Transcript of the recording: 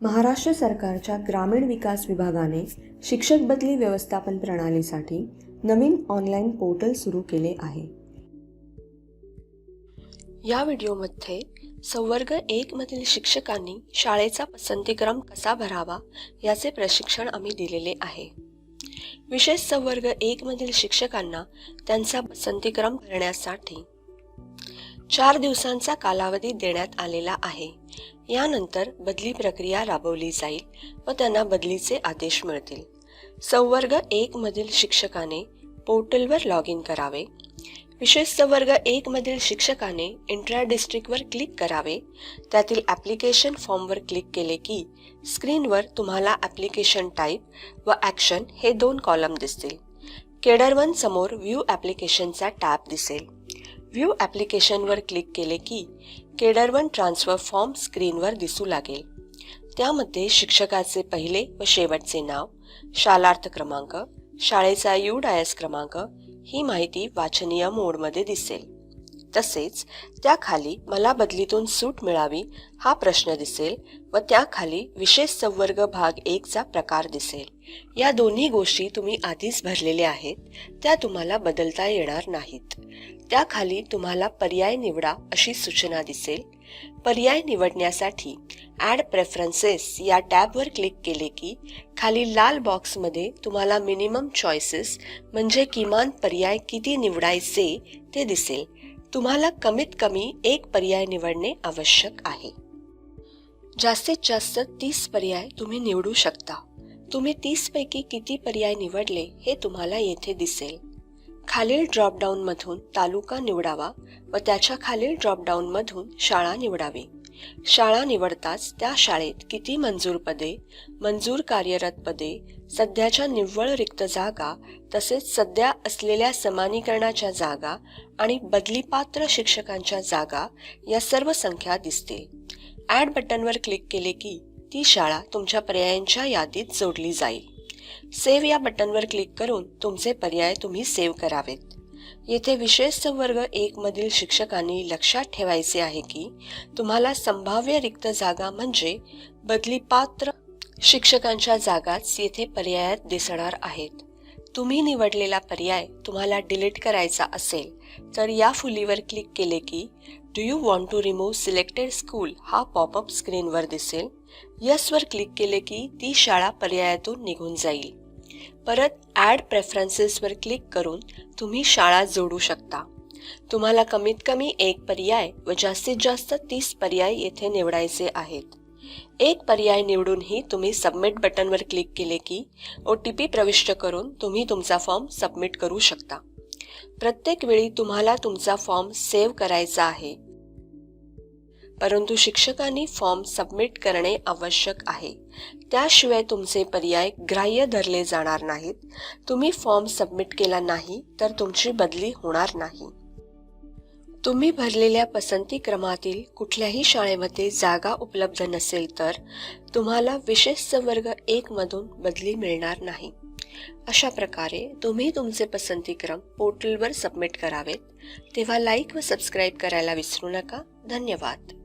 महाराष्ट्र सरकारच्या ग्रामीण विकास विभागाने शिक्षक बदली व्यवस्थापन प्रणालीसाठी नवीन ऑनलाईन पोर्टल सुरू केले आहे. या व्हिडिओमध्ये संवर्ग एक मधील शिक्षकांनी शाळेचा पसंतीक्रम कसा भरावा याचे प्रशिक्षण आम्ही दिलेले आहे. विशेष संवर्ग एक मधील शिक्षकांना त्यांचा पसंतीक्रम करण्यासाठी चार दिवसांचा कालावधी देण्यात आलेला आहे. यानंतर बदली प्रक्रिया राबवली जाईल व त्यांना बदलीचे आदेश मिळतील. संवर्ग एक मधील शिक्षकाने पोर्टलवर लॉग इन करावे. विशेष संवर्ग एक मधील शिक्षकाने इंट्रा डिस्ट्रिक्टवर क्लिक करावे. त्यातील ॲप्लिकेशन फॉर्मवर क्लिक केले की स्क्रीनवर तुम्हाला ॲप्लिकेशन टाईप व ॲक्शन हे दोन कॉलम दिसतील. केडरवन समोर व्ह्यू ॲप्लिकेशनचा टॅब दिसेल. व्ह्यू ॲप्लिकेशनवर क्लिक केले की केडर वन ट्रान्सफर फॉर्म स्क्रीनवर दिसू लागेल. त्यामध्ये शिक्षकाचे पहिले व शेवटचे नाव शालार्थ क्रमांक शाळेचा यू डायस क्रमांक ही माहिती वाचनीय मोडमध्ये दिसेल. तसेच त्याखाली मला बदलीतून सूट मिळावी हा प्रश्न दिसेल व त्याखाली विशेष संवर्ग भाग एकचा प्रकार दिसेल. या दोन्ही गोष्टी तुम्ही आधीच भरलेल्या आहेत त्या तुम्हाला बदलता येणार नाहीत. त्याखाली तुम्हाला पर्याय निवडा अशी सूचना दिसेल. पर्याय निवडण्यासाठी ॲड प्रेफरन्सेस या टॅबवर क्लिक केले की खाली लाल बॉक्समध्ये तुम्हाला मिनिमम चॉईसेस म्हणजे किमान पर्याय किती निवडायचे ते दिसेल. तुम्हाला कमीत कमी एक पर्याय निवडणे आवश्यक आहे. जास्तीत जास्त तीस पर्याय तुम्ही निवडू शकता. तुम्ही तीस पैकी किती पर्याय निवडले हे तुम्हाला येथे दिसेल. खालील ड्रॉपडाऊनमधून तालुका निवडावा व त्याच्या खालील ड्रॉपडाऊनमधून शाळा निवडावी. शाळा निवडताच त्या शाळेत किती मंजूर पदे मंजूर कार्यरत पदे सध्याच्या निव्वळ रिक्त जागा तसेच सध्या असलेल्या समानीकरणाच्या जागा आणि बदलीपात्र शिक्षकांच्या जागा या सर्व संख्या दिसतील ॲड बटनवर क्लिक केले की ती शाळा तुमच्या पर्यायांच्या यादीत जोडली जाईल. सेव्ह या बटनवर क्लिक करून तुमचे पर्याय तुम्ही सेव्ह करावेत. येथे विशेष संवर्ग एक मधील शिक्षकांनी लक्षात ठेवायचे आहे की तुम्हाला संभाव्य रिक्त जागा म्हणजे बदलीपात्र शिक्षकांच्या जागाच येथे पर्यायात दिसणार आहेत. तुम्ही निवडलेला पर्याय तुम्हाला डिलीट करायचा असेल तर या फुलीवर क्लिक केले की do you want to remove selected school हा पॉपअप स्क्रीनवर दिसेल. यसवर क्लिक केले की ती शाळा पर्यायातून निघून जाईल. परत ॲड प्रेफरन्सेसवर क्लिक करून तुम्ही शाळा जोडू शकता. तुम्हाला कमीत कमी एक पर्याय व जास्तीत जास्त तीस पर्याय येथे निवडायचे आहेत. एक पर्याय निवडूनही तुम्ही सबमिट बटनवर क्लिक केले की ओ टी पी प्रविष्ट करून तुम्ही तुमचा फॉर्म सबमिट करू शकता. प्रत्येक वेळी तुम्हाला तुमचा फॉर्म सेव्ह करायचा आहे. परंतु शिक्षकांनी फॉर्म सबमिट करणे आवश्यक आहे. त्याशिवाय तुमचे पर्याय ग्राह्य धरले जाणार नाहीत. तुम्ही फॉर्म सबमिट केला नाही तर तुमची बदली होणार नाही. तुम्ही भरलेल्या पसंती क्रमातील कुठल्याही शाळेमध्ये जागा उपलब्ध नसेल तर तुम्हाला विशेष संवर्ग एक मधून बदली मिळणार नाही. अशा प्रकारे तुम्ही तुमचे पसंतीक्रम पोर्टलवर सबमिट करावेत. तेव्हा लाईक व सबस्क्राईब करायला विसरू नका. धन्यवाद.